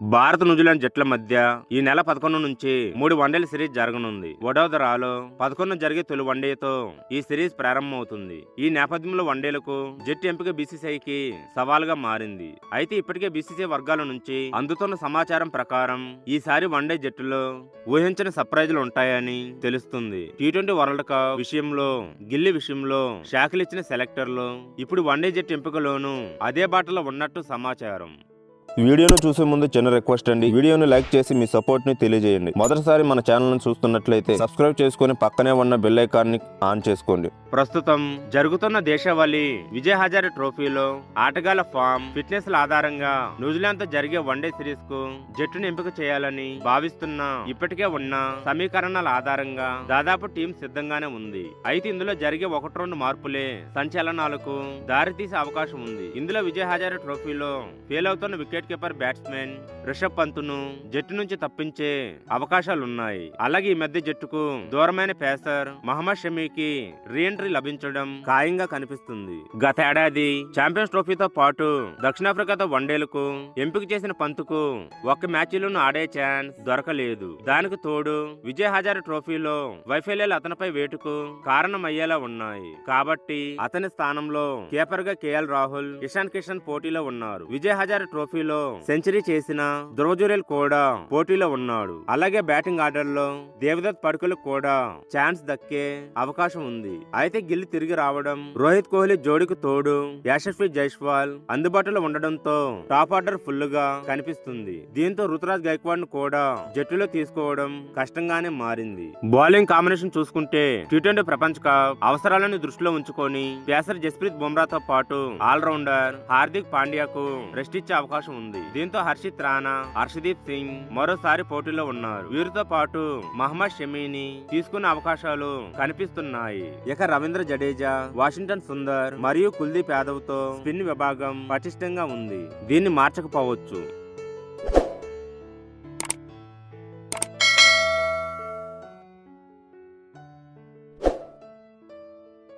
Bharat New Zealand జట్ల మధ్య ఈ నెల పదకొండు నుంచి మూడు వన్డేల సిరీస్ జరగనుంది. వడోదరాలో పదకొండు జరిగే తొలి వన్డేతో ఈ సిరీస్ ప్రారంభమవుతుంది. ఈ నేపథ్యంలో వన్డేలకు జట్టు ఎంపిక బీసీసీఐకి సవాల్గా మారింది. అయితే ఇప్పటికే బీసీసీఐ వర్గాల నుంచి అందుతున్న సమాచారం ప్రకారం ఈసారి వన్డే జట్టులో ఊహించని సర్ప్రైజులు ఉంటాయని తెలుస్తుంది. టీ ట్వంటీ వరల్డ్ కప్ విషయంలో గిల్లి విషయంలో షాకులు ఇచ్చిన సెలెక్టర్లు ఇప్పుడు వన్డే జట్టు ఎంపికలోనూ అదే బాటలో ఉన్నట్టు సమాచారం. వీడియోను చూసే ముందు చిన్న రిక్వెస్ట్ అండి. వీడియోను లైక్ చేసి మీ సపోర్ట్ని తెలియజేయండి. మొదటిసారి మన ఛానల్ను చూస్తున్నట్లయితే సబ్స్క్రైబ్ చేసుకుని పక్కనే ఉన్న బెల్ని ఆన్ చేసుకోండి. ప్రస్తుతం జరుగుతున్న దేశవాళీ విజయ్ హజారే ట్రోఫీలో ఆటగాళ్ళ ఫామ్ ఫిట్నెస్ ఆధారంగా న్యూజిలాండ్తో జరిగే వన్డే సిరీస్కు జట్టును ఎంపిక చేయాలని భావిస్తున్న ఇప్పటికే ఉన్న సమీకరణాల ఆధారంగా దాదాపు టీం సిద్ధంగానే ఉంది. అయితే ఇందులో జరిగే ఒకటి రెండు మార్పులే సంచలనాలకు దారితీసే అవకాశం ఉంది. ఇందులో విజయ్ హజారే ట్రోఫీలో ఫెయిల్ అవుతున్న వికెట్ కీపర్ బ్యాట్స్మెన్ రిషబ్ పంత్ను జట్టు నుంచి తప్పించే అవకాశాలున్నాయి. అలాగే ఈ మధ్య జట్టుకు దూరమైన పేసర్ మహమ్మద్ షమీకి రీఎంట్రీ లభించడం ఖాయంగా కనిపిస్తుంది. గతేడాది ఛాంపియన్స్ ట్రోఫీతో పాటు దక్షిణాఫ్రికాతో వన్డేలకు ఎంపిక చేసిన పంతుకు ఒక్క మ్యాచ్లోనూ ఆడే ఛాన్స్ దొరకలేదు. దానికి తోడు విజయ్ హజారే ట్రోఫీలో వైఫల్యాలు అతనిపై వేటుకు కారణమయ్యేలా ఉన్నాయి. కాబట్టి అతని స్థానంలో కీపర్గా కేఎల్ రాహుల్ ఇషాన్ కిషన్ పోటీలో ఉన్నారు. విజయ్ హజారే ట్రోఫీలో సెంచరీ చేసిన ధ్రువజురేల్ కూడా పోటీలో ఉన్నాడు. అలాగే బ్యాటింగ్ ఆర్డర్లో దేవదత్ పడుకులు కూడా ఛాన్స్ దక్కే అవకాశం ఉంది. అయితే గిల్లి తిరిగి రావడం రోహిత్ కోహ్లీ జోడికి తోడు యశస్వి జైస్వాల్ అందుబాటులో ఉండడంతో టాప్ ఆర్డర్ ఫుల్గా కనిపిస్తుంది. దీంతో రుతురాజ్ గైక్వాడ్ను కూడా జట్టులో తీసుకోవడం కష్టంగానే మారింది. బౌలింగ్ కాంబినేషన్ చూసుకుంటే టీ ట్వంటీ ప్రపంచ కప్ అవసరాలను దృష్టిలో ఉంచుకొని పేసర్ జస్ప్రీత్ బుమ్రాతో పాటు ఆల్రౌండర్ హార్దిక్ పాండ్యాకు రెస్ట్ ఇచ్చే అవకాశం ఉంది. దీంతో హర్షిత్ రాణా హర్షదీప్ సింగ్ మరోసారి పోటీలో ఉన్నారు. వీరితో పాటు మహమ్మద్ షమీని తీసుకునే అవకాశాలు కనిపిస్తున్నాయి. ఇక రవీంద్ర జడేజా వాషింగ్టన్ సుందర్ మరియు కుల్దీప్ యాదవ్తో స్పిన్ విభాగం పటిష్టంగా ఉంది. దీన్ని మార్చకపోవచ్చు.